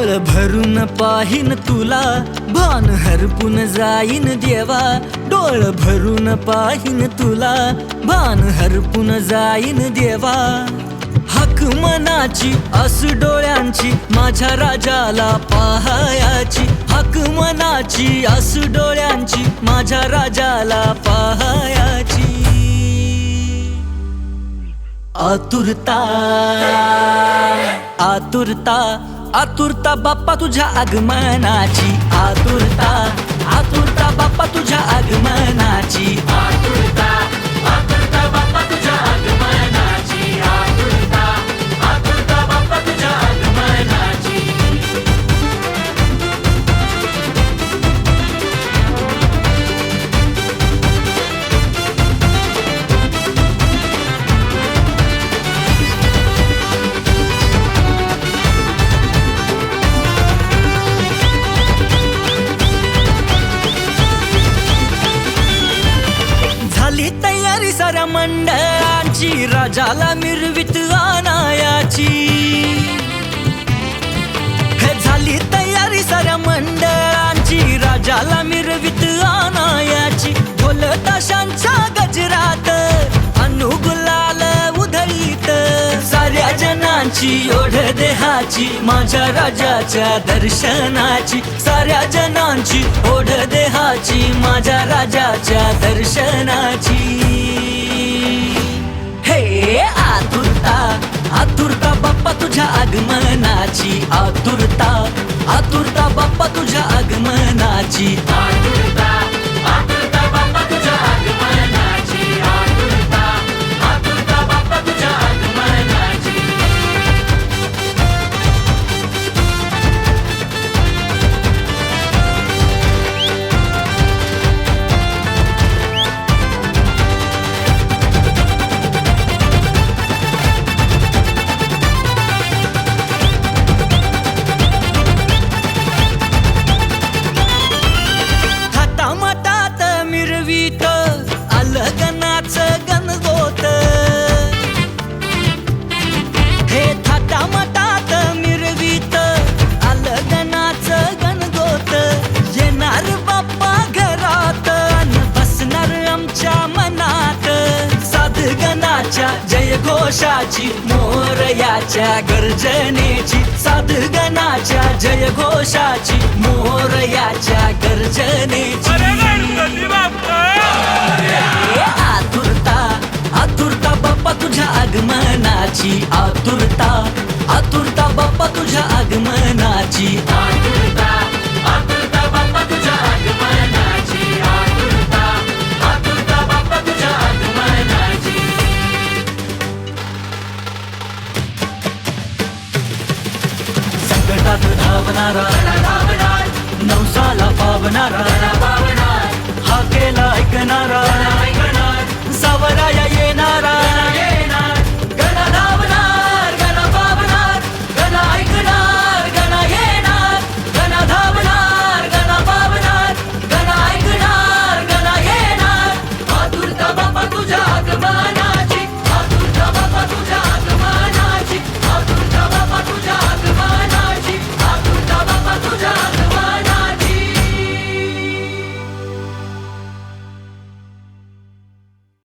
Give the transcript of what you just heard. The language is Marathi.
डोळ भरून पाहिन तुला भान हरपून जाईन देवा. डोळ भरून पाहिन तुला भान हरपून जाईन देवा. हक मनाची अस डोळ्यांची माझ्या राजाला पाहायाची. हक मनाची अस डोळ्यांची माझ्या राजाला पाहायाची. आतुरता आतुरता. आतुरता बाप्पा तुझ्या आगमनाची. आतुरता आतुरता बाप्पा तुझ्या आगमनाची. तयारी मंडळांची राजाला मिरवित आणायाची. हे झाली तयारी सर मंडळांची राजाला मिरवित आणायाची. ढोल ताशांच्या गजरात जनांची ओढ देहाची माझ्या राजाच्या दर्शनाची साऱ्या जनांची ओढ देहाची माझ्या राजाच्या दर्शनाची. हे आतुरता आतुरता बाप्पा तुझ्या आगमनाची आतुरता आतुरता बाप्पा तुझ्या आगमनाची. जयघोषाची मोरयाच्या गर्जनेची साधगणाच्या जयघोषाची मोरयाच्या गर्जनेची. आतुरता आतुरता बाप्पा तुझ्या आगमनाची आतुरता आतुरता बाप्पा तुझ्या आगमनाची. संकटात धावणारा नवसाला पावणारा हा केला ऐकणारा सावराया